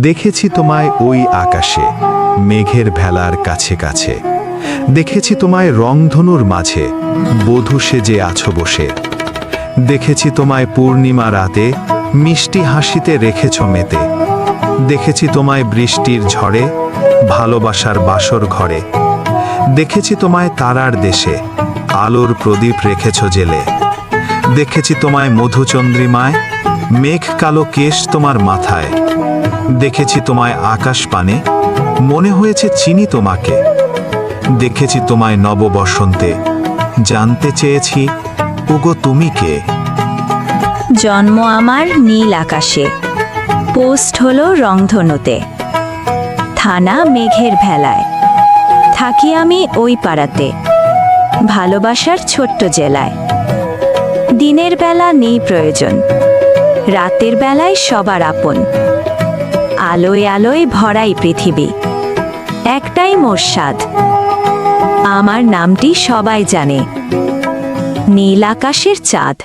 দেখেছি তোমায় ওই আকাশে, মেঘের ভেলার কাছে কাছে। দেখেছি তোমায় রংধনুর মাঝে, বধূ সেজে আছো বসে। দেখেছি তোমায় পূর্ণিমা রাতে, মিষ্টি হাসিতে রেখেছ মেতে। দেখেছি তোমায় বৃষ্টির ঝড়ে, ভালোবাসার বাসর ঘরে। দেখেছি তোমায় তারার দেশে, আলোর প্রদীপ রেখেছ জেলে। দেখেছি তোমায় মধুচন্দ্রিমায় মেঘ কালো কেশ তোমার মাথায়। দেখেছি তোমায় আকাশ পানে, মনে হয়েছে চিনি তোমাকে। দেখেছি তোমায় নববসন্তে, জানতে চেয়েছি, ওগো, তুমি কে? জন্ম আমার নীল আকাশে, পোস্ট হলো রংধনুতে। থানা মেঘের ভেলায়, থাকি আমি ওই পাড়াতে, ভালোবাসার ছোট্ট জেলায়। দিনের বেলা নেই প্রয়োজন রাতের বেলায় সবার আপন। আলোয় আলোয় ভরাই পৃথিবী। একটাই মোর স্বাদ আমার নামটি সবাই জানে। নীল আকাশের চাঁদ।